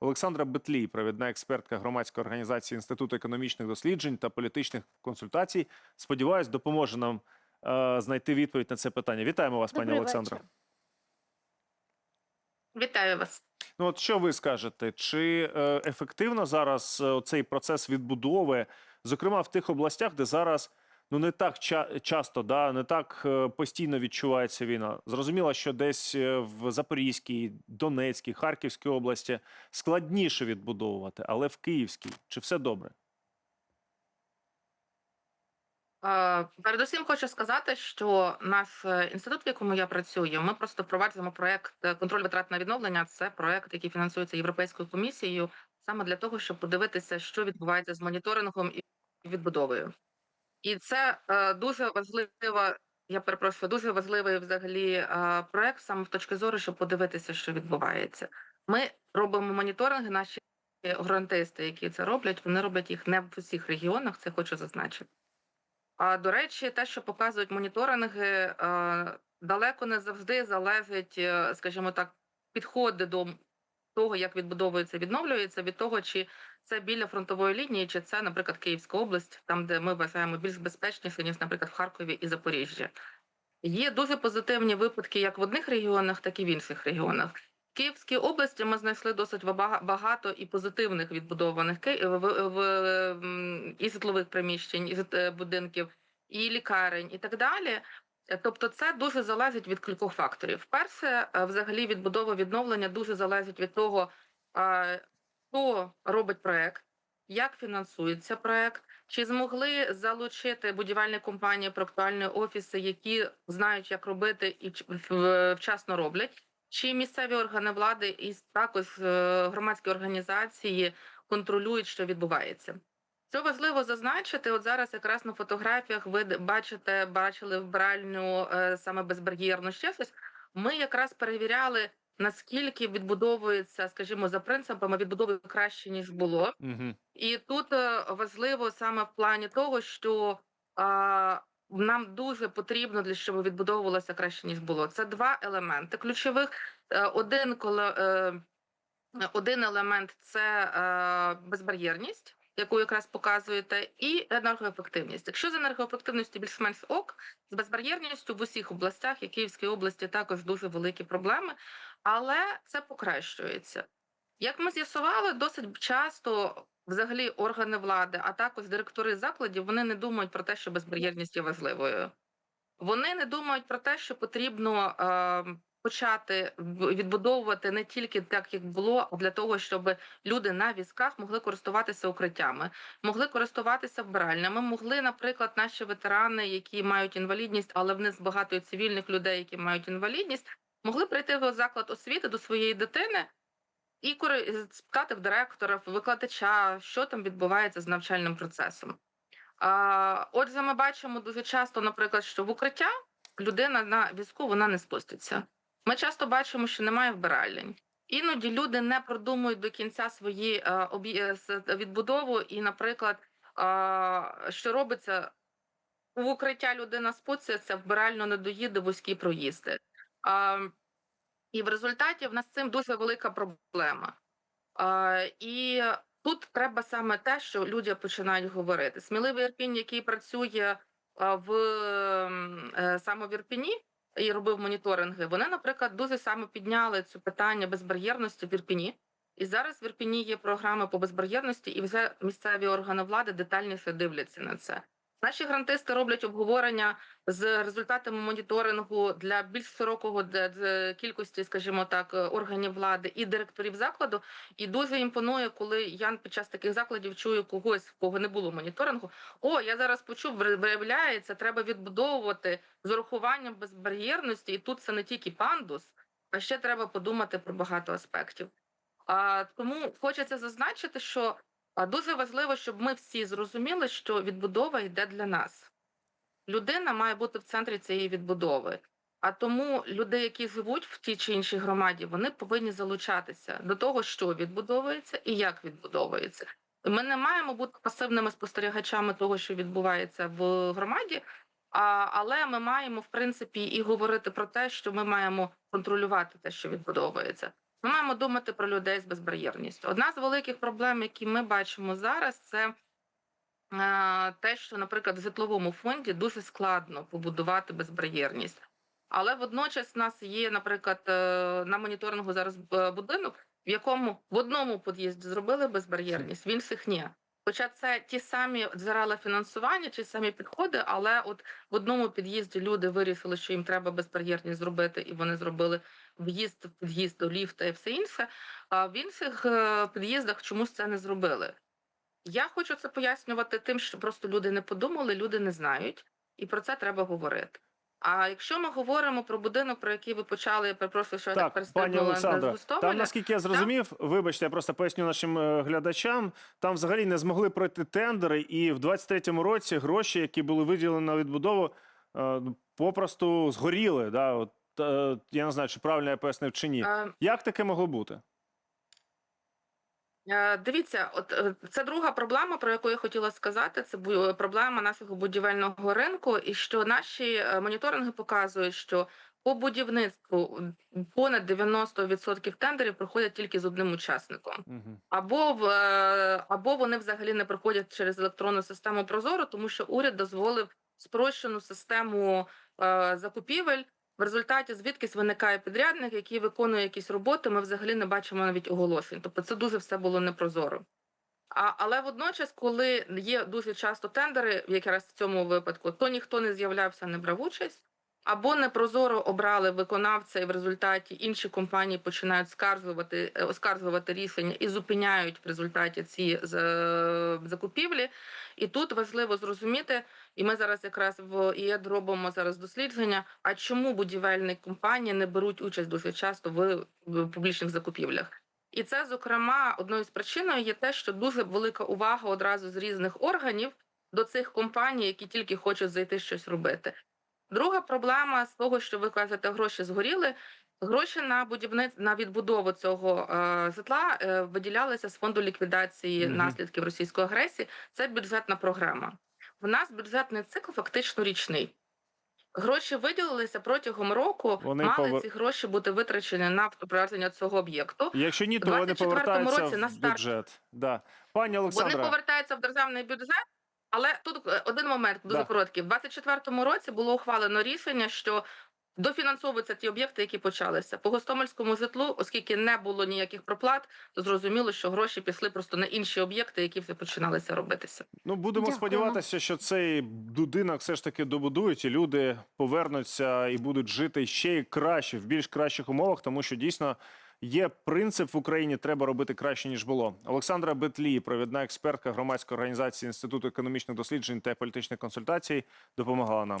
Олександра Бетлій, провідна експертка громадської організації Інституту економічних досліджень та політичних консультацій. Сподіваюсь, допоможе нам е, знайти відповідь на це питання. Вітаємо вас, пані Добрий Олександра. вечір. Вітаю вас. Ну, от що ви скажете? Чи е, ефективно зараз е, цей процес відбудови, зокрема в тих областях, де зараз ну не так ча- часто, да, не так е, постійно відчувається війна? Зрозуміло, що десь е, в Запорізькій, Донецькій, Харківській області складніше відбудовувати, але в Київській чи все добре? Е, Передусім хочу сказати, що наш інститут, в якому я працюю, ми просто впроваджуємо проект контроль витрат на відновлення. Це проект, який фінансується Європейською комісією, саме для того, щоб подивитися, що відбувається з моніторингом і відбудовою. І це е, дуже важлива. Я перепрошую, дуже важливий взагалі е, проект саме в точки зору, щоб подивитися, що відбувається. Ми робимо моніторинги. Наші грантисти, які це роблять, вони роблять їх не в усіх регіонах. Це хочу зазначити. А до речі, те, що показують моніторинги, е, далеко не завжди залежить, скажімо так, підходи до того, як відбудовується, відновлюється, від того, чи це біля фронтової лінії, чи це, наприклад, Київська область, там, де ми вважаємо більш безпечніше, ніж, наприклад, в Харкові і Запоріжжі. Є дуже позитивні випадки як в одних регіонах, так і в інших регіонах. В Київській області ми знайшли досить багато і позитивних відбудованих і житлових приміщень, і е, будинків, і лікарень, і так далі. Тобто, це дуже залежить від кількох факторів. Перше, е, взагалі, відбудова відновлення дуже залежить від того, хто робить проект, як фінансується проект, чи змогли залучити будівельні компанії, проектуальні офіси, які знають, як робити і вчасно роблять. Чи місцеві органи влади і також е, громадські організації контролюють, що відбувається? Це важливо зазначити. От зараз якраз на фотографіях ви бачите, бачили вбиральню е, саме безбар'єрну ще щось. Ми якраз перевіряли, наскільки відбудовується, скажімо, за принципами відбудови краще ніж було. Угу. І тут е, важливо саме в плані того, що а, нам дуже потрібно для щоб відбудовувалося краще ніж було. Це два елементи ключових. Е, Один коли один елемент це безбар'єрність. Яку якраз показуєте, і енергоефективність. Якщо з енергоефективністю більш-менш ок, з безбар'єрністю в усіх областях, і Київській області також дуже великі проблеми, але це покращується. Як ми з'ясували, досить часто взагалі органи влади, а також директори закладів, вони не думають про те, що безбар'єрність є важливою. Вони не думають про те, що потрібно е, почати відбудовувати не тільки так, як було, а для того, щоб люди на візках могли користуватися укриттями, могли користуватися вбиральнями, могли, наприклад, наші ветерани, які мають інвалідність, але в них багато цивільних людей, які мають інвалідність, могли прийти в заклад освіти до своєї дитини і спитати в директора, в викладача, що там відбувається з навчальним процесом. А, отже, ми бачимо дуже часто, наприклад, що в укриття людина на візку вона не спуститься. Ми часто бачимо, що немає вбиральень. Іноді люди не продумують до кінця свої е, е, відбудову, і, наприклад, що робиться в укриття людина спуститься, вбирально не доїде вузькі проїзди. І в результаті в нас з цим дуже велика проблема. І тут треба саме те, що люди починають говорити. Сміливий Ірпінь, який працює в е, саме в Ірпіні і робив моніторинги, вони, наприклад, дуже саме підняли це питання безбар'єрності в Ірпіні. І зараз в Ірпіні є програми по безбар'єрності, і вже місцеві органи влади детальніше дивляться на це. Наші грантисти роблять обговорення з результатами моніторингу для більш широкого кількості, скажімо так, органів влади і директорів закладу. І дуже імпонує, коли я під час таких закладів чую когось, в кого не було моніторингу. О, я зараз почув, виявляється, треба відбудовувати з урахуванням безбар'єрності, і тут це не тільки пандус, а ще треба подумати про багато аспектів. А тому хочеться зазначити, що дуже важливо, щоб ми всі зрозуміли, що відбудова йде для нас. Людина має бути в центрі цієї відбудови. А тому люди, які живуть в тій чи іншій громаді, вони повинні залучатися до того, що відбудовується і як відбудовується. Ми не маємо бути пасивними спостерігачами того, що відбувається в громаді, а, але ми маємо в принципі і говорити про те, що ми маємо контролювати те, що відбудовується. Ми маємо думати про людей з безбар'єрністю. Одна з великих проблем, які ми бачимо зараз, це е, те, що, наприклад, в житловому фонді дуже складно побудувати безбар'єрність. Але водночас в нас є, наприклад, е, на моніторингу зараз е, будинок, в якому в одному під'їзді зробили безбар'єрність, в інших ні. Хоча це ті самі джерела фінансування, ті самі підходи, але от в одному під'їзді люди вирішили, що їм треба безбар'єрність зробити, і вони зробили в'їзд, під'їзд до ліфта і все інше. А в інших е, під'їздах чомусь це не зробили. Я хочу це пояснювати тим, що просто люди не подумали, люди не знають, і про це треба говорити. А якщо ми говоримо про будинок, про який ви почали, я перепрошую, що я так пані Гостомеля. там, наскільки я зрозумів, вибачте, я просто поясню нашим е, глядачам. Там взагалі не змогли пройти тендери, і в 23-му році гроші, які були виділені на відбудову, е, попросту згоріли. Да? От, е, я не знаю, чи правильно я пояснив чи ні. Як таке могло бути? Е, Дивіться, от е, це друга проблема, про яку я хотіла сказати. Це бу- проблема нашого будівельного ринку, і що наші е, моніторинги показують, що по будівництву понад 90% тендерів проходять тільки з одним учасником. Або в е, або вони взагалі не проходять через електронну систему Прозоро, тому що уряд дозволив спрощену систему е, закупівель. В результаті звідкись виникає підрядник, який виконує якісь роботи. Ми взагалі не бачимо навіть оголошень. Тобто це дуже все було непрозоро. А, але водночас, коли є дуже часто тендери, якраз в цьому випадку, то ніхто не з'являвся, не брав участь, або непрозоро обрали виконавця, і в результаті інші компанії починають скаржувати, е, оскаржувати рішення і зупиняють в результаті ці закупівлі. І тут важливо зрозуміти, і ми зараз якраз в ІЕД робимо зараз дослідження. А чому будівельні компанії не беруть участь дуже часто в, в публічних закупівлях? І це, зокрема, одною з причиною є те, що дуже велика увага одразу з різних органів до цих компаній, які тільки хочуть зайти щось робити. Друга проблема з того, що ви кажете, гроші згоріли. Гроші на будівництво на відбудову цього е, житла е, виділялися з фонду ліквідації Мгм. наслідків російської агресії. Це бюджетна програма. В нас бюджетний цикл фактично річний. Гроші виділилися протягом року. Вони мали пов... ці гроші бути витрачені на впровадження цього об'єкту. Якщо ні, то вони повертаються році на в старт. бюджет. Да. Пані Вони повертаються в державний бюджет. Але тут е, один момент дуже Да. короткий. В 24-му році було ухвалено рішення, що дофінансовуються ті об'єкти, які почалися по гостомельському житлу, оскільки не було ніяких проплат, то зрозуміло, що гроші пішли просто на інші об'єкти, які вже починалися робитися. ну будемо Дякуємо. сподіватися, що цей будинок все ж таки добудують, і люди повернуться і будуть жити ще й краще, в більш кращих умовах, тому що дійсно є принцип в Україні, треба робити краще ніж було. Олександра Бетлі, провідна експертка громадської організації Інституту економічних досліджень та політичних консультацій, допомагала нам.